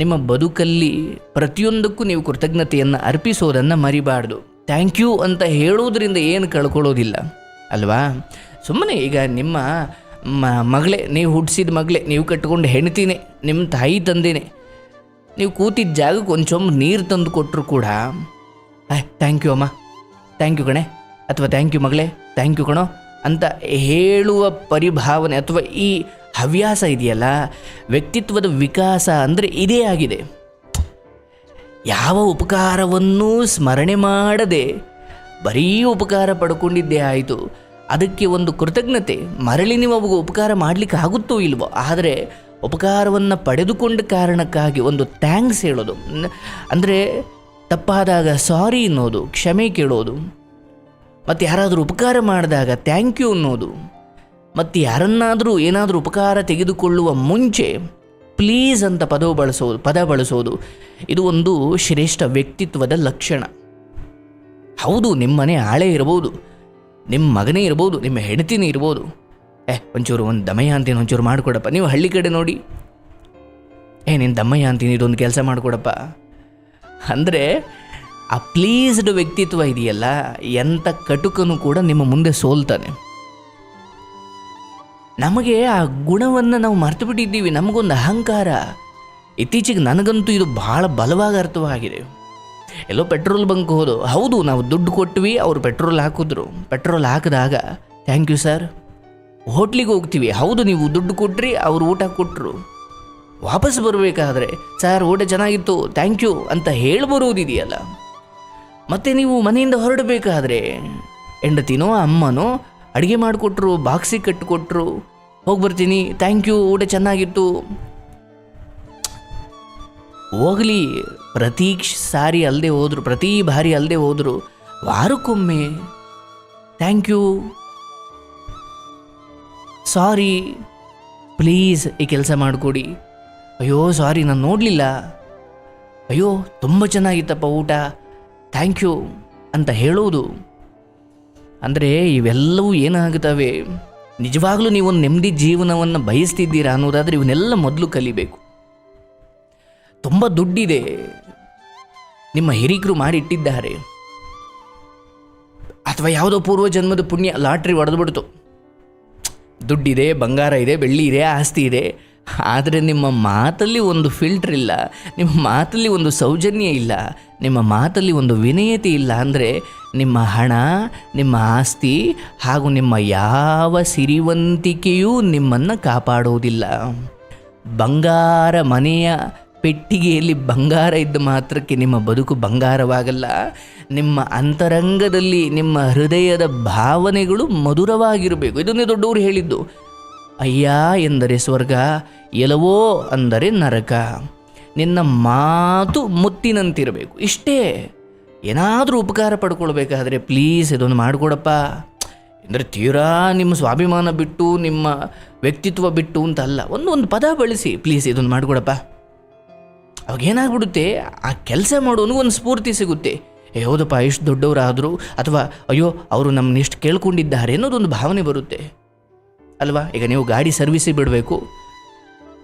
ನಿಮ್ಮ ಬದುಕಲ್ಲಿ ಪ್ರತಿಯೊಂದಕ್ಕೂ ನೀವು ಕೃತಜ್ಞತೆಯನ್ನು ಅರ್ಪಿಸೋದನ್ನು ಮರಿಬಾರ್ದು. ಥ್ಯಾಂಕ್ ಯು ಅಂತ ಹೇಳೋದ್ರಿಂದ ಏನು ಕಳ್ಕೊಳ್ಳೋದಿಲ್ಲ. ಅಲ್ವಾ? ಸುಮ್ಮನೆ ಈಗ ನಿಮ್ಮ ಮಗಳೇ, ನೀವು ಹುಟ್ಟಿಸಿದ ಮಗಳೇ, ನೀವು ಕಟ್ಕೊಂಡು ಹೆಣ್ತೀನಿ ನಿಮ್ಮ ತಾಯಿ ತಂದೆನೇ, ನೀವು ಕೂತಿದ್ದ ಜಾಗಕ್ಕೆ ಒಂದು ನೀರು ತಂದು ಕೊಟ್ಟರು ಕೂಡ ಆಯ್ ಥ್ಯಾಂಕ್ ಯು ಅಮ್ಮ. ಥ್ಯಾಂಕ್ ಯು ಕಣೆ. ಅಥವಾ ಥ್ಯಾಂಕ್ ಯು ಮಗಳೇ ಥ್ಯಾಂಕ್ ಯು ಕಣೋ ಅಂತ ಹೇಳುವ ಪರಿಭಾವನೆ ಅಥವಾ ಈ ಹವ್ಯಾಸ ಇದೆಯಲ್ಲ? ವ್ಯಕ್ತಿತ್ವದ ವಿಕಾಸ ಅಂದರೆ ಇದೇ ಆಗಿದೆ. ಯಾವ ಉಪಕಾರವನ್ನೂ ಸ್ಮರಣೆ ಮಾಡದೆ ಬರೀ ಉಪಕಾರ ಪಡ್ಕೊಂಡಿದ್ದೇ ಆಯಿತು. ಅದಕ್ಕೆ ಒಂದು ಕೃತಜ್ಞತೆ. ಮರಳಿ ನೀವು ಉಪಕಾರ ಮಾಡಲಿಕ್ಕೆ ಆಗುತ್ತೋ ಇಲ್ವೋ? ಆದರೆ ಉಪಕಾರವನ್ನು ಪಡೆದುಕೊಂಡ ಕಾರಣಕ್ಕಾಗಿ ಒಂದು ಥ್ಯಾಂಕ್ಸ್ ಹೇಳೋದು. ಅಂದರೆ ತಪ್ಪಾದಾಗ ಸಾರಿ ಅನ್ನೋದು, ಕ್ಷಮೆ ಕೇಳೋದು. ಮತ್ತು ಯಾರಾದರೂ ಉಪಕಾರ ಮಾಡಿದಾಗ ಥ್ಯಾಂಕ್ ಯು ಅನ್ನೋದು. ಮತ್ತು ಯಾರನ್ನಾದರೂ ಏನಾದರೂ ಉಪಕಾರ ತೆಗೆದುಕೊಳ್ಳುವ ಮುಂಚೆ ಪ್ಲೀಸ್ ಅಂತ ಪದವು ಬಳಸೋದು ಪದ ಬಳಸೋದು. ಇದು ಒಂದು ಶ್ರೇಷ್ಠ ವ್ಯಕ್ತಿತ್ವದ ಲಕ್ಷಣ. ಹೌದು ನಿಮ್ಮನೆ ಆಳೆ ಇರ್ಬೋದು. ನಿಮ್ಮ ಮಗನೇ ಇರ್ಬೋದು, ನಿಮ್ಮ ಹೆಂಡತಿನೇ ಇರ್ಬೋದು. ಏ, ಒಂಚೂರು ಒಂದು ದಮಯ ಅಂತೀನಿ ಒಂಚೂರು ಮಾಡಿಕೊಡಪ್ಪ. ನೀವು ಹಳ್ಳಿ ಕಡೆ ನೋಡಿ. ಏ ನಿನ್ನ ದಮ್ಮಯ್ಯ ಅಂತೀನಿ ಇದೊಂದು ಕೆಲಸ ಮಾಡಿಕೊಡಪ್ಪ. ಅಂದರೆ, ಆ ಪ್ಲೀಸ್ಡ್ ವ್ಯಕ್ತಿತ್ವ ಇದೆಯಲ್ಲ ಎಂಥ ಕಟುಕನು ಕೂಡ ನಿಮ್ಮ ಮುಂದೆ ಸೋಲ್ತಾನೆ. ನಮಗೆ ಆ ಗುಣವನ್ನು ನಾವು ಮರೆತು ಬಿಟ್ಟಿದ್ದೀವಿ. ನಮಗೊಂದು ಅಹಂಕಾರ. ಇತ್ತೀಚೆಗೆ ನನಗಂತೂ ಇದು ಭಾಳ ಬಲವಾಗಿ ಅರ್ಥವಾಗಿದೆ. ಎಲ್ಲೋ ಪೆಟ್ರೋಲ್ ಬಂಕ್ ಹೋದು, ಹೌದು, ನಾವು ದುಡ್ಡು ಕೊಟ್ವಿ, ಅವರು ಪೆಟ್ರೋಲ್ ಹಾಕಿದ್ರು. ಪೆಟ್ರೋಲ್ ಹಾಕಿದಾಗ, ಥ್ಯಾಂಕ್ ಯು ಸರ್. ಹೋಟ್ಲಿಗೆ ಹೋಗ್ತೀವಿ. ಹೌದು, ನೀವು ದುಡ್ಡು ಕೊಟ್ಟ್ರಿ ಅವರು ಊಟ ಕೊಟ್ಟರು ವಾಪಸ್ ಬರಬೇಕಾದ್ರೆ, ಸರ್, ಊಟ ಚೆನ್ನಾಗಿತ್ತು, ಥ್ಯಾಂಕ್ ಯು ಅಂತ ಹೇಳಿ ಮತ್ತು ಮತ್ತೆ ನೀವು ಮನೆಯಿಂದ ಹೊರಡಬೇಕಾದ್ರೆ, ಹೆಂಡತಿನೋ, ಅಮ್ಮನೋ ಅಡುಗೆ ಮಾಡಿಕೊಟ್ರು ಬಾಕ್ಸಿಗೆ ಕಟ್ಟಿಕೊಟ್ರು ಹೋಗಿ ಬರ್ತೀನಿ ಥ್ಯಾಂಕ್ ಯು ಊಟ ಚೆನ್ನಾಗಿತ್ತು. ಹೋಗಲಿ, ಪ್ರತಿ ಸಾರಿ ಅಲ್ಲದೆ ಹೋದರು, ಪ್ರತಿ ಬಾರಿ ಅಲ್ಲದೆ ಹೋದರು, ವಾರಕ್ಕೊಮ್ಮೆ ಥ್ಯಾಂಕ್ ಯು ಸಾರಿ ಪ್ಲೀಸ್ ಈ ಕೆಲಸ ಮಾಡಿಕೊಡಿ. ಅಯ್ಯೋ ಸಾರಿ ನಾನು ನೋಡಲಿಲ್ಲ. ಅಯ್ಯೋ, ತುಂಬ ಚೆನ್ನಾಗಿತ್ತಪ್ಪ ಊಟ. ಥ್ಯಾಂಕ್ ಯು ಅಂತ ಹೇಳೋದು. ಅಂದರೆ ಇವೆಲ್ಲವೂ ಏನಾಗುತ್ತವೆ? ನಿಜವಾಗ್ಲೂ ನೀವೊಂದು ನೆಮ್ಮದಿ ಜೀವನವನ್ನು ಬಯಸ್ತಿದ್ದೀರಾ ಅನ್ನೋದಾದರೆ ಇವನ್ನೆಲ್ಲ ಮೊದಲು ಕಲಿಬೇಕು. ತುಂಬ ದುಡ್ಡಿದೆ. ನಿಮ್ಮ ಹಿರಿಕರು ಮಾಡಿಟ್ಟಿದ್ದಾರೆ. ಅಥವಾ ಯಾವುದೋ ಪೂರ್ವ ಜನ್ಮದ ಪುಣ್ಯ ಲಾಟ್ರಿ ಹೊಡೆದ್ಬಿಡ್ತು ದುಡ್ಡಿದೆ, ಬಂಗಾರ ಇದೆ, ಬೆಳ್ಳಿ ಇದೆ, ಆಸ್ತಿ ಇದೆ. ಆದರೆ ನಿಮ್ಮ ಮಾತಲ್ಲಿ ಒಂದು ಫಿಲ್ಟರ್ ಇಲ್ಲ, ನಿಮ್ಮ ಮಾತಲ್ಲಿ ಒಂದು ಸೌಜನ್ಯ ಇಲ್ಲ, ನಿಮ್ಮ ಮಾತಲ್ಲಿ ಒಂದು ವಿನಯತೆ ಇಲ್ಲ ಅಂದರೆ ನಿಮ್ಮ ಹಣ, ನಿಮ್ಮ ಆಸ್ತಿ ಹಾಗೂ ನಿಮ್ಮ ಯಾವ ಸಿರಿವಂತಿಕೆಯೂ ನಿಮ್ಮನ್ನು ಕಾಪಾಡುವುದಿಲ್ಲ ಬಂಗಾರ ಮನೆಯ ಪೆಟ್ಟಿಗೆಯಲ್ಲಿ ಬಂಗಾರ ಇದ್ದ ಮಾತ್ರಕ್ಕೆ ನಿಮ್ಮ ಬದುಕು ಬಂಗಾರವಾಗಲ್ಲ, ನಿಮ್ಮ ಅಂತರಂಗದಲ್ಲಿ ನಿಮ್ಮ ಹೃದಯದ ಭಾವನೆಗಳು ಮಧುರವಾಗಿರಬೇಕು. ಇದನ್ನೇ ದೊಡ್ಡವರು ಹೇಳಿದ್ದು ಅಯ್ಯ ಎಂದರೆ ಸ್ವರ್ಗ ಎಲವೋ ಅಂದರೆ ನರಕ. ನಿನ್ನ ಮಾತು ಮುತ್ತಿನಂತಿರಬೇಕು, ಇಷ್ಟೇ. ಏನಾದರೂ ಉಪಕಾರ ಪಡ್ಕೊಳ್ಬೇಕಾದ್ರೆ ಪ್ಲೀಸ್ ಇದೊಂದು ಮಾಡಿಕೊಡಪ್ಪ. ಅಂದರೆ ತೀರಾ ನಿಮ್ಮ ಸ್ವಾಭಿಮಾನ ಬಿಟ್ಟು, ನಿಮ್ಮ ವ್ಯಕ್ತಿತ್ವ ಬಿಟ್ಟು ಅಂತ ಅಲ್ಲ ಒಂದು ಒಂದು ಪದ ಬಳಸಿ ಪ್ಲೀಸ್ ಇದೊಂದು ಮಾಡಿಕೊಡಪ್ಪ. ಅವಾಗ ಏನಾಗ್ಬಿಡುತ್ತೆ, ಆ ಕೆಲಸ ಮಾಡೋನಿಗೆ ಒಂದು ಸ್ಫೂರ್ತಿ ಸಿಗುತ್ತೆ. ಏ, ಹೌದಪ್ಪ, ಇಷ್ಟು ದೊಡ್ಡವರಾದರು, ಅಥವಾ ಅಯ್ಯೋ, ಅವರು ನಮ್ಮನ್ನ ಇಷ್ಟು ಕೇಳ್ಕೊಂಡಿದ್ದಾರೆ ಅನ್ನೋದೊಂದು ಭಾವನೆ ಬರುತ್ತೆ. ಅಲ್ವಾ? ಈಗ ನೀವು ಗಾಡಿ ಸರ್ವಿಸಿಗೆ ಬಿಡಬೇಕು.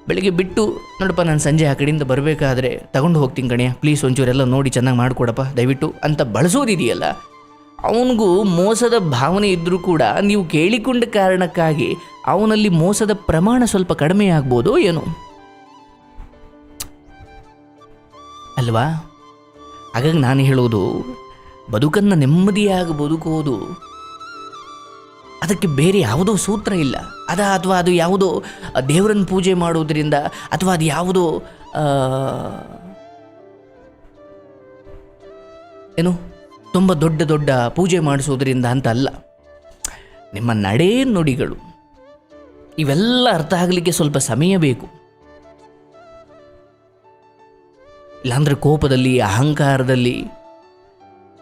ಬೆಳಿಗ್ಗೆ ಬಿಟ್ಟು, ನೋಡಪ್ಪ, ನಾನು ಸಂಜೆ ಆ ಕಡೆಯಿಂದ ಬರಬೇಕಾದ್ರೆ ತಗೊಂಡು ಹೋಗ್ತೀನಿ ಕಣೆ. ಪ್ಲೀಸ್ ಒಂಚೂರೆಲ್ಲ ನೋಡಿ ಚೆನ್ನಾಗಿ ಮಾಡಿಕೊಡಪ್ಪ. ದಯವಿಟ್ಟು ಅಂತ ಬಳಸೋದಿದೆಯಲ್ಲ? ಅವನಿಗೂ ಮೋಸದ ಭಾವನೆ ಇದ್ದರೂ ಕೂಡ ನೀವು ಕೇಳಿಕೊಂಡ ಕಾರಣಕ್ಕಾಗಿ ಅವನಲ್ಲಿ ಮೋಸದ ಪ್ರಮಾಣ ಸ್ವಲ್ಪ ಕಡಿಮೆ ಆಗ್ಬೋದು ಏನೋ? ಅಲ್ವಾ? ಹಾಗಾಗಿ ನಾನು ಹೇಳೋದು, ಬದುಕನ್ನು ನೆಮ್ಮದಿಯಾಗಿ ಬದುಕುವುದು ಅದಕ್ಕೆ ಬೇರೆ ಯಾವುದೋ ಸೂತ್ರ ಇಲ್ಲ. ಅದ ಅಥವಾ ಅದು ಯಾವುದೋ ದೇವರನ್ನ ಪೂಜೆ ಮಾಡುವುದರಿಂದ ಅಥವಾ ಅದು ಯಾವುದೋ ಏನು? ತುಂಬ ದೊಡ್ಡ ದೊಡ್ಡ ಪೂಜೆ ಮಾಡಿಸೋದ್ರಿಂದ ಅಂತ ಅಲ್ಲ. ನಿಮ್ಮ ನಡೆ ನುಡಿಗಳು, ಇವೆಲ್ಲ ಅರ್ಥ ಆಗಲಿಕ್ಕೆ ಸ್ವಲ್ಪ ಸಮಯ ಬೇಕು. ಇಲ್ಲಾಂದ್ರೆ ಕೋಪದಲ್ಲಿ, ಅಹಂಕಾರದಲ್ಲಿ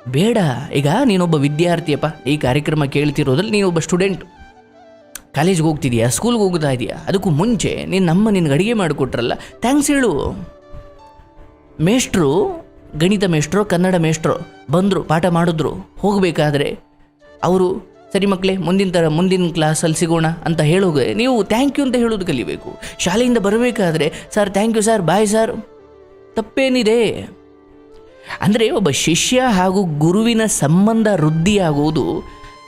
ಬೇಡ, ಈಗ ನೀನೊಬ್ಬ ವಿದ್ಯಾರ್ಥಿಯಪ್ಪ, ಈ ಕಾರ್ಯಕ್ರಮ ಕೇಳ್ತಿರೋದ್ರಲ್ಲಿ ನೀನೊಬ್ಬ ಸ್ಟೂಡೆಂಟ್. ಕಾಲೇಜ್ಗೆ ಹೋಗ್ತಿದ್ಯಾ? ಸ್ಕೂಲ್ಗೆ ಹೋಗ್ತಾ ಇದೆಯಾ? ಅದಕ್ಕೂ ಮುಂಚೆ ನೀನು ನಮ್ಮ ನಿನ್ಗೆ ಅಡುಗೆ ಮಾಡಿಕೊಟ್ರಲ್ಲ, ಥ್ಯಾಂಕ್ಸ್ ಹೇಳು. ಮೇಷ್ಟ್ರು, ಗಣಿತ ಮೇಷ್ಟ್ರು, ಕನ್ನಡ ಮೇಷ್ಟ್ರು ಬಂದರು, ಪಾಠ ಮಾಡಿದ್ರು, ಹೋಗಬೇಕಾದ್ರೆ. ಅವರು, ಸರಿ ಮಕ್ಕಳೇ, ಮುಂದಿನ ಥರ ಮುಂದಿನ ಕ್ಲಾಸಲ್ಲಿ ಸಿಗೋಣ ಅಂತ ಹೇಳೋಗೆ ನೀವು ಥ್ಯಾಂಕ್ ಯು ಅಂತ ಹೇಳೋದು ಕಲಿಬೇಕು. ಶಾಲೆಯಿಂದ ಬರಬೇಕಾದ್ರೆ, sir, thank you sir, bye sir. ತಪ್ಪೇನಿದೆ. ಅಂದರೆ ಒಬ್ಬ ಶಿಷ್ಯ ಹಾಗೂ ಗುರುವಿನ ಸಂಬಂಧ ವೃದ್ಧಿಯಾಗುವುದು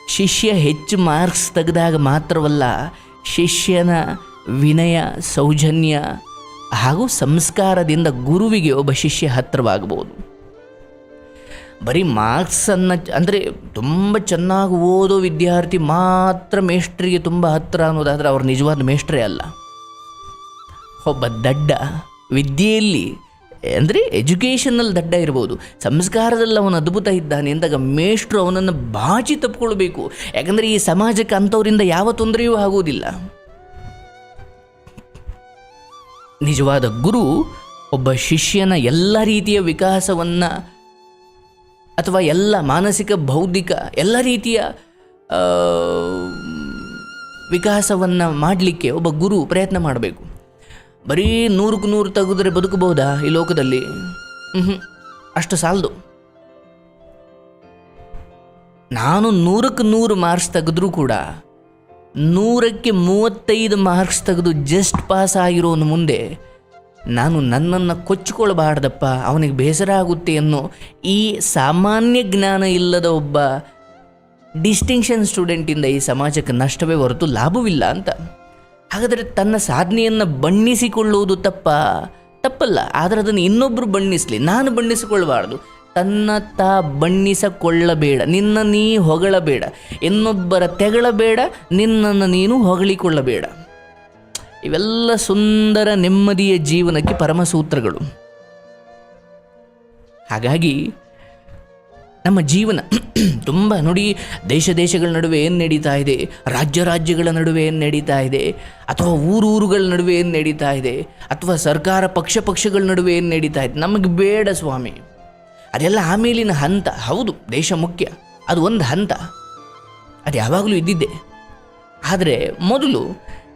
ಶಿಷ್ಯ ಹೆಚ್ಚು ಮಾರ್ಕ್ಸ್ ತೆಗೆದಾಗ ಮಾತ್ರವಲ್ಲ ಶಿಷ್ಯನ ವಿನಯ, ಸೌಜನ್ಯ ಹಾಗೂ ಸಂಸ್ಕಾರದಿಂದ ಗುರುವಿಗೆ ಒಬ್ಬ ಶಿಷ್ಯ ಹತ್ತಿರವಾಗಬಹುದು. ಬರೀ ಮಾರ್ಕ್ಸನ್ನು ಅಂದರೆ ತುಂಬ ಚೆನ್ನಾಗಿ ಓದೋ ವಿದ್ಯಾರ್ಥಿ ಮಾತ್ರ ಮೇಷ್ಟ್ರಿಗೆ ತುಂಬ ಹತ್ತಿರ ಅನ್ನೋದಾದರೆ ಅವ್ರು ನಿಜವಾದ ಮೇಷ್ಟ್ರೇ ಅಲ್ಲ. ಒಬ್ಬ ದಡ್ಡ ವಿದ್ಯೆಯಲ್ಲಿ ಅಂದರೆ ಎಜುಕೇಷನಲ್ಲಿ ದಡ್ಡ ಇರ್ಬೋದು. ಸಂಸ್ಕಾರದಲ್ಲಿ ಅವನು ಅದ್ಭುತ ಇದ್ದಾನೆ ಅಂದಾಗ ಮೇಷ್ಟ್ರು ಅವನನ್ನು ಬಾಚಿ ತಪ್ಪಿಕೊಳ್ಬೇಕು ಯಾಕಂದರೆ ಈ ಸಮಾಜಕ್ಕೆ ಅಂಥವರಿಂದ ಯಾವ ತೊಂದರೆಯೂ ಆಗುವುದಿಲ್ಲ. ನಿಜವಾದ ಗುರು ಒಬ್ಬ ಶಿಷ್ಯನ ಎಲ್ಲ ರೀತಿಯ ವಿಕಾಸವನ್ನು ಅಥವಾ ಎಲ್ಲ ಮಾನಸಿಕ, ಬೌದ್ಧಿಕ ಎಲ್ಲ ರೀತಿಯ ವಿಕಾಸವನ್ನು ಮಾಡಲಿಕ್ಕೆ ಒಬ್ಬ ಗುರು ಪ್ರಯತ್ನ ಮಾಡಬೇಕು. ಬರೀ ನೂರಕ್ಕೆ ನೂರು ತೆಗೆದ್ರೆ ಬದುಕಬಹುದಾ ಈ ಲೋಕದಲ್ಲಿ? ಹ್ಞೂ ಅಷ್ಟು ಸಾಲದು. ನಾನು ನೂರಕ್ಕೆ ನೂರು ಮಾರ್ಕ್ಸ್ ತೆಗೆದ್ರೂ ಕೂಡ ನೂರಕ್ಕೆ ಮೂವತ್ತೈದು ಮಾರ್ಕ್ಸ್ ತೆಗೆದು ಜಸ್ಟ್ ಪಾಸ್ ಆಗಿರೋನು ಮುಂದೆ ನಾನು ನನ್ನನ್ನು ಕೊಚ್ಚಿಕೊಳ್ಳಬಾರ್ದಪ್ಪ ಅವನಿಗೆ ಬೇಸರ ಆಗುತ್ತೆ ಅನ್ನೋ ಈ ಸಾಮಾನ್ಯ ಜ್ಞಾನ ಇಲ್ಲದ ಒಬ್ಬ ಡಿಸ್ಟಿಂಕ್ಷನ್ ಸ್ಟೂಡೆಂಟಿಂದ ಈ ಸಮಾಜಕ್ಕೆ ನಷ್ಟವೇ ಹೊರತು ಲಾಭವಿಲ್ಲ ಅಂತ. ಹಾಗಾದರೆ ತನ್ನ ಸಾಧನೆಯನ್ನು ಬಣ್ಣಿಸಿಕೊಳ್ಳುವುದು ತಪ್ಪ? ತಪ್ಪಲ್ಲ. ಆದರೆ ಅದನ್ನು ಇನ್ನೊಬ್ಬರು ಬಣ್ಣಿಸಲಿ. ನಾನು ಬಣ್ಣಿಸಿಕೊಳ್ಳಬಾರ್ದು. ತನ್ನ ತಾ ಬಣ್ಣಿಸಿಕೊಳ್ಳಬೇಡ. ನಿನ್ನ ನೀ ಹೊಗಳಬೇಡ. ಇನ್ನೊಬ್ಬರ ತೆಗಳಬೇಡ. ನಿನ್ನನ್ನು ನೀನು ಹೊಗಳಿಕೊಳ್ಳಬೇಡ. ಇವೆಲ್ಲ ಸುಂದರ ನೆಮ್ಮದಿಯ ಜೀವನಕ್ಕೆ ಪರಮಸೂತ್ರಗಳು. ಹಾಗಾಗಿ ನಮ್ಮ ಜೀವನ ತುಂಬ ನೋಡಿ ದೇಶ ದೇಶಗಳ ನಡುವೆ ಏನು ನಡೀತಾ ಇದೆ, ರಾಜ್ಯ ರಾಜ್ಯಗಳ ನಡುವೆ ಏನು ನಡೀತಾ ಇದೆ, ಅಥವಾ ಊರು ಊರುಗಳ ನಡುವೆ ಏನು ನಡೀತಾ ಇದೆ, ಅಥವಾ ಸರ್ಕಾರ ಪಕ್ಷ ಪಕ್ಷಗಳ ನಡುವೆ ಏನು ನಡೀತಾ ಇದೆ, ನಮಗೆ ಬೇಡ ಸ್ವಾಮಿ. ಅದೆಲ್ಲ ಆಮೇಲಿನ ಹಂತ. ಹೌದು, ದೇಶ ಮುಖ್ಯ. ಅದು ಒಂದು ಹಂತ. ಅದು ಯಾವಾಗಲೂ ಇದ್ದಿದ್ದೆ. ಆದರೆ ಮೊದಲು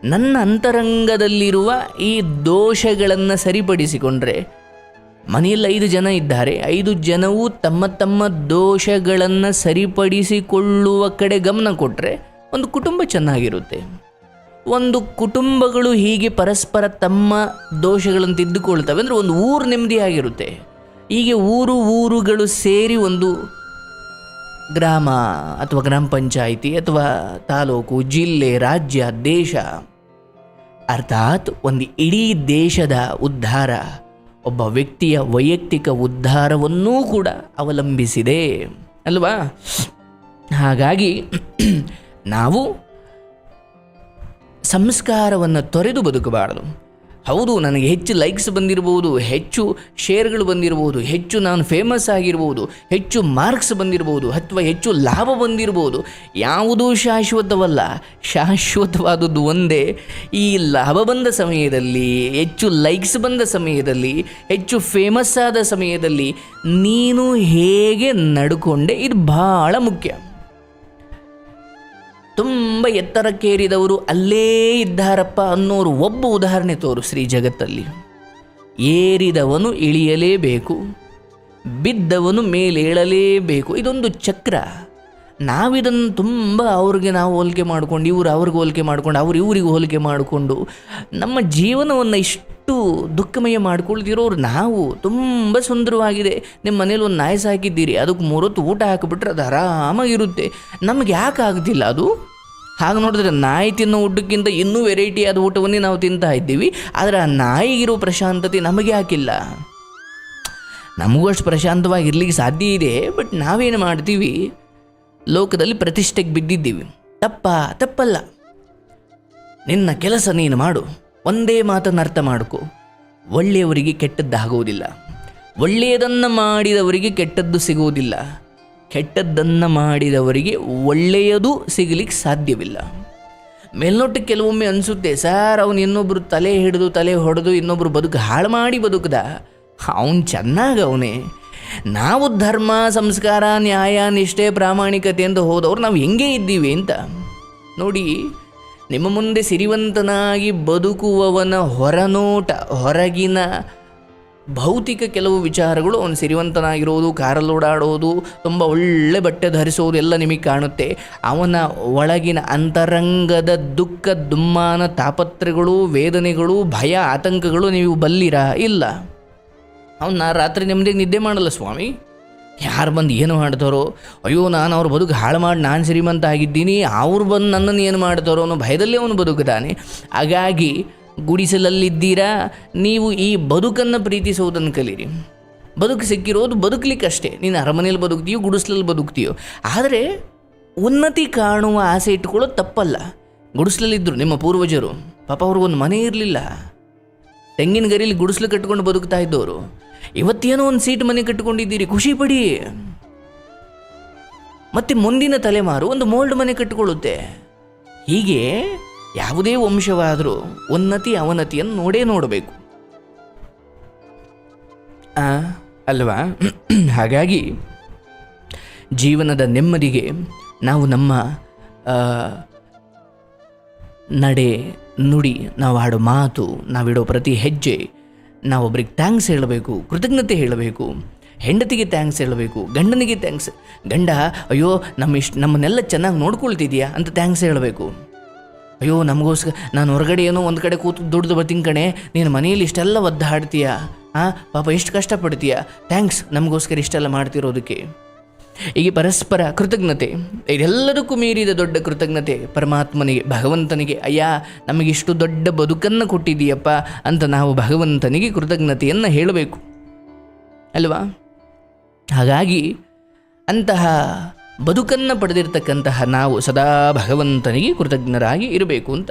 ನನ್ನ ಅಂತರಂಗದಲ್ಲಿರುವ ಈ ದೋಷಗಳನ್ನು ಸರಿಪಡಿಸಿಕೊಂಡ್ರೆ ಮನೆಯಲ್ಲಿ ಐದು ಜನ ಇದ್ದಾರೆ. ಐದು ಜನವು ತಮ್ಮ ತಮ್ಮ ದೋಷಗಳನ್ನು ಸರಿಪಡಿಸಿಕೊಳ್ಳುವ ಕಡೆ ಗಮನ ಕೊಟ್ಟರೆ ಒಂದು ಕುಟುಂಬ ಚೆನ್ನಾಗಿರುತ್ತೆ. ಒಂದು ಕುಟುಂಬಗಳು ಹೀಗೆ ಪರಸ್ಪರ ತಮ್ಮ ದೋಷಗಳನ್ನು ತಿದ್ದುಕೊಳ್ತವೆ ಅಂದರೆ ಒಂದು ಊರು ನೆಮ್ಮದಿಯಾಗಿರುತ್ತೆ. ಹೀಗೆ ಊರು ಊರುಗಳು ಸೇರಿ ಒಂದು ಗ್ರಾಮ ಅಥವಾ ಗ್ರಾಮ ಪಂಚಾಯಿತಿ ಅಥವಾ ತಾಲೂಕು, ಜಿಲ್ಲೆ, ರಾಜ್ಯ, ದೇಶ, ಅರ್ಥಾತ್ ಒಂದು ಇಡೀ ದೇಶದ ಉದ್ಧಾರ ಒಬ್ಬ ವ್ಯಕ್ತಿಯ ವೈಯಕ್ತಿಕ ಉದ್ಧಾರವನ್ನೂ ಕೂಡ ಅವಲಂಬಿಸಿದೆ ಅಲ್ವಾ? ಹಾಗಾಗಿ ನಾವು ಸಂಸ್ಕಾರವನ್ನು ತೊರೆದು ಬದುಕಬಾರದು. ಹೌದು, ನನಗೆ ಹೆಚ್ಚು ಲೈಕ್ಸ್ ಬಂದಿರಬಹುದು, ಹೆಚ್ಚು ಶೇರ್ಗಳು ಬಂದಿರಬಹುದು, ಹೆಚ್ಚು ನಾನು ಫೇಮಸ್ ಆಗಿರ್ಬೋದು ಹೆಚ್ಚು ಮಾರ್ಕ್ಸ್ ಬಂದಿರಬಹುದು, ಅಥವಾ ಹೆಚ್ಚು ಲಾಭ ಬಂದಿರಬಹುದು. ಯಾವುದೂ ಶಾಶ್ವತವಲ್ಲ. ಶಾಶ್ವತವಾದದ್ದು ಒಂದೇ, ಈ ಲಾಭ ಬಂದ ಸಮಯದಲ್ಲಿ, ಹೆಚ್ಚು ಲೈಕ್ಸ್ ಬಂದ ಸಮಯದಲ್ಲಿ, ಹೆಚ್ಚು ಫೇಮಸ್ ಆದ ಸಮಯದಲ್ಲಿ ನೀನು ಹೇಗೆ ನಡ್ಕೊಂಡೆ, ಇದು ಭಾಳ ಮುಖ್ಯ. ತುಂಬ ಎತ್ತರಕ್ಕೇರಿದವರು ಅಲ್ಲೇ ಇದ್ದಾರಪ್ಪ ಅನ್ನೋರು ಒಬ್ಬ ಉದಾಹರಣೆ ತೋರು ಶ್ರೀ ಜಗತ್ತಲ್ಲಿ. ಏರಿದವನು ಇಳಿಯಲೇಬೇಕು, ಬಿದ್ದವನು ಮೇಲೇಳಲೇಬೇಕು, ಇದೊಂದು ಚಕ್ರ. ನಾವಿದನ್ನು ತುಂಬ ಅವ್ರಿಗೆ ನಾವು ಹೋಲಿಕೆ ಮಾಡಿಕೊಂಡು, ಇವರು ಅವ್ರಿಗೆ ಹೋಲಿಕೆ ಮಾಡ್ಕೊಂಡು, ಅವ್ರು ಇವ್ರಿಗೆ ಹೋಲಿಕೆ ಮಾಡಿಕೊಂಡು, ನಮ್ಮ ಜೀವನವನ್ನು ಇಷ್ಟು ದುಃಖಮಯ ಮಾಡ್ಕೊಳ್ತಿರೋರು ನಾವು. ತುಂಬ ಸುಂದರವಾಗಿದೆ. ನಿಮ್ಮ ಮನೇಲಿ ಒಂದು ನಾಯಿ ಸಾಕಿದ್ದೀರಿ, ಅದಕ್ಕೆ ಮೂರೊತ್ತು ಊಟ ಹಾಕಿಬಿಟ್ರೆ ಅದು ಆರಾಮಾಗಿರುತ್ತೆ. ನಮಗೆ ಯಾಕೆ ಆಗ್ತಿಲ್ಲ ಅದು? ಹಾಗೆ ನೋಡಿದ್ರೆ ನಾಯಿ ತಿನ್ನೋ ಊಟಕ್ಕಿಂತ ಇನ್ನೂ ವೆರೈಟಿ ಆದ ಊಟವನ್ನೇ ನಾವು ತಿಂತಾ ಇದ್ದೀವಿ. ಆದರೆ ಆ ನಾಯಿಗಿರೋ ಪ್ರಶಾಂತತೆ ನಮಗೆ ಯಾಕಿಲ್ಲ? ನಮಗೂ ಅಷ್ಟು ಪ್ರಶಾಂತವಾಗಿ ಇರಲಿಕ್ಕೆ ಸಾಧ್ಯ ಇದೆ, ಬಟ್ ನಾವೇನು ಮಾಡ್ತೀವಿ? ಲೋಕದಲ್ಲಿ ಪ್ರತಿಷ್ಠೆಗೆ ಬಿದ್ದಿದ್ದೀವಿ. ತಪ್ಪ? ತಪ್ಪಲ್ಲ. ನಿನ್ನ ಕೆಲಸ ನೀನು ಮಾಡು. ಒಂದೇ ಮಾತನ್ನು ಅರ್ಥ ಮಾಡಿಕೊ. ಒಳ್ಳೆಯವರಿಗೆ ಕೆಟ್ಟದ್ದಾಗುವುದಿಲ್ಲ. ಒಳ್ಳೆಯದನ್ನು ಮಾಡಿದವರಿಗೆ ಕೆಟ್ಟದ್ದು ಸಿಗುವುದಿಲ್ಲ. ಕೆಟ್ಟದ್ದನ್ನು ಮಾಡಿದವರಿಗೆ ಒಳ್ಳೆಯದು ಸಿಗಲಿಕ್ಕೆ ಸಾಧ್ಯವಿಲ್ಲ. ಮೇಲ್ನೋಟಕ್ಕೆ ಕೆಲವೊಮ್ಮೆ ಅನಿಸುತ್ತೆ, ಸರ್, ಅವನು ಇನ್ನೊಬ್ಬರು ತಲೆ ಹಿಡಿದು ತಲೆ ಹೊಡೆದು ಇನ್ನೊಬ್ಬರು ಬದುಕು ಹಾಳು ಮಾಡಿ ಬದುಕದ? ಅವನು ಚೆನ್ನಾಗ ಅವನೇ. ನಾವು ಧರ್ಮ, ಸಂಸ್ಕಾರ, ನ್ಯಾಯ, ನಿಷ್ಠೆ, ಪ್ರಾಮಾಣಿಕತೆ ಅಂತ ಹೋದವ್ರು ನಾವು ಹೆಂಗೆ ಇದ್ದೀವಿ ಅಂತ. ನೋಡಿ, ನಿಮ್ಮ ಮುಂದೆ ಸಿರಿವಂತನಾಗಿ ಬದುಕುವವನ ಹೊರನೋಟ, ಹೊರಗಿನ ಭೌತಿಕ ಕೆಲವು ವಿಚಾರಗಳು ಅವನು ಸಿರಿವಂತನಾಗಿರೋದು, ಕಾರಲ್ಲಿ ಓಡಾಡೋದು, ತುಂಬ ಒಳ್ಳೆ ಬಟ್ಟೆ ಧರಿಸೋದು ಎಲ್ಲ ನಿಮಗೆ ಕಾಣುತ್ತೆ. ಅವನ ಒಳಗಿನ ಅಂತರಂಗದ ದುಃಖ, ದುಮ್ಮಾನ, ತಾಪತ್ರೆಗಳು, ವೇದನೆಗಳು, ಭಯ, ಆತಂಕಗಳು ನೀವು ಬಲ್ಲಿರಾ? ಇಲ್ಲ. ಅವ್ನು ನಾ ರಾತ್ರಿ ನೆಮ್ಮದಿಗೆ ನಿದ್ದೆ ಮಾಡಲ್ಲ ಸ್ವಾಮಿ. ಯಾರು ಬಂದು ಏನು ಮಾಡ್ತಾರೋ? ಅಯ್ಯೋ, ನಾನು ಅವ್ರ ಬದುಕು ಹಾಳು ಮಾಡಿ ನಾನು ಶ್ರೀಮಂತ ಆಗಿದ್ದೀನಿ. ಅವ್ರು ಬಂದು ನನ್ನನ್ನು ಏನು ಮಾಡ್ತಾರೋ ಅನ್ನೋ ಭಯದಲ್ಲೇ ಅವನು ಬದುಕುತ್ತಾನೆ ಹಾಗಾಗಿ ಗುಡಿಸಲಲ್ಲಿದ್ದೀರಾ? ನೀವು ಈ ಬದುಕನ್ನು ಪ್ರೀತಿಸುವುದನ್ನು ಕಲೀರಿ. ಬದುಕು ಸಿಕ್ಕಿರೋದು ಬದುಕಲಿಕ್ಕಷ್ಟೇ. ನೀನು ಅರಮನೆಯಲ್ಲಿ ಬದುಕ್ತೀಯೋ ಗುಡಿಸ್ಲಲ್ಲಿ ಬದುಕ್ತೀಯೋ. ಆದರೆ ಉನ್ನತಿ ಕಾಣುವ ಆಸೆ ಇಟ್ಕೊಳ್ಳೋದು ತಪ್ಪಲ್ಲ. ಗುಡಿಸ್ಲಲ್ಲಿದ್ದರು ನಿಮ್ಮ ಪೂರ್ವಜರು. ಪಾಪ ಅವ್ರಿಗೊಂದು ಮನೆ ಇರಲಿಲ್ಲ. ತೆಂಗಿನ ಗರಿಲಿ ಗುಡಿಸ್ಲು ಕಟ್ಕೊಂಡು ಬದುಕ್ತಾ ಇದ್ದವರು ಇವತ್ತೇನೋ ಒಂದು ಸೀಟ್ ಮನೆ ಕಟ್ಟಿಕೊಂಡಿದ್ದೀರಿ, ಖುಷಿ ಪಡಿ. ಮತ್ತೆ ಮುಂದಿನ ತಲೆಮಾರು ಒಂದು ಮೋಲ್ಡ್ ಮನೆ ಕಟ್ಟಿಕೊಳ್ಳುತ್ತೆ. ಹೀಗೆ ಯಾವುದೇ ವಂಶವಾದರೂ ಉನ್ನತಿ ಅವನತಿಯನ್ನು ನೋಡೇ ನೋಡಬೇಕು. ಅಲ್ವಾ? ಹಾಗಾಗಿ ಜೀವನದ ನೆಮ್ಮದಿಗೆ ನಾವು ನಮ್ಮ ನಡೆ ನುಡಿ, ನಾವು ಆಡೋ ಮಾತು, ನಾವಿಡೋ ಪ್ರತಿ ಹೆಜ್ಜೆ ನಾವೊಬ್ರಿಗೆ ಥ್ಯಾಂಕ್ಸ್ ಹೇಳಬೇಕು, ಕೃತಜ್ಞತೆ ಹೇಳಬೇಕು, ಹೆಂಡತಿಗೆ ಥ್ಯಾಂಕ್ಸ್ ಹೇಳಬೇಕು, ಗಂಡನಿಗೆ ಥ್ಯಾಂಕ್ಸ್ ಗಂಡ, ಅಯ್ಯೋ ನಮ್ಮ ಇಷ್ಟು, ನಮ್ಮನ್ನೆಲ್ಲ ಚೆನ್ನಾಗಿ ನೋಡ್ಕೊಳ್ತಿದ್ಯಾ ಅಂತ ಥ್ಯಾಂಕ್ಸ್ ಹೇಳಬೇಕು. ಅಯ್ಯೋ, ನಮಗೋಸ್ಕರ, ನಾನು ಹೊರಗಡೆ ಏನೋ ಒಂದು ಕಡೆ ಕೂತು ದುಡ್ದು ಬರ್ತೀನಿ ಕಣೆ, ನೀನು ಮನೆಯಲ್ಲಿ ಇಷ್ಟೆಲ್ಲ ಒದ್ದಾಡ್ತೀಯ? ಹಾಂ ಪಾಪ ಎಷ್ಟು ಕಷ್ಟಪಡ್ತೀಯ? ಥ್ಯಾಂಕ್ಸ್ ನಮಗೋಸ್ಕರ ಇಷ್ಟೆಲ್ಲ ಮಾಡ್ತಿರೋದಕ್ಕೆ. ಹೀಗೆ ಪರಸ್ಪರ ಕೃತಜ್ಞತೆ, ಇದೆಲ್ಲದಕ್ಕೂ ಮೀರಿದ ದೊಡ್ಡ ಕೃತಜ್ಞತೆ, ಪರಮಾತ್ಮನಿಗೆ, ಭಗವಂತನಿಗೆ, ಅಯ್ಯ, ನಮಗಿಷ್ಟು ದೊಡ್ಡ ಬದುಕನ್ನು ಕೊಟ್ಟಿದೀಯಪ್ಪ ಅಂತ ನಾವು ಭಗವಂತನಿಗೆ ಕೃತಜ್ಞತೆಯನ್ನು ಹೇಳಬೇಕು. ಅಲ್ವಾ? ಹಾಗಾಗಿ ಅಂತಹ ಬದುಕನ್ನು ಪಡೆದಿರ್ತಕ್ಕಂತಹ ನಾವು ಸದಾ ಭಗವಂತನಿಗೆ ಕೃತಜ್ಞರಾಗಿ ಇರಬೇಕು ಅಂತ.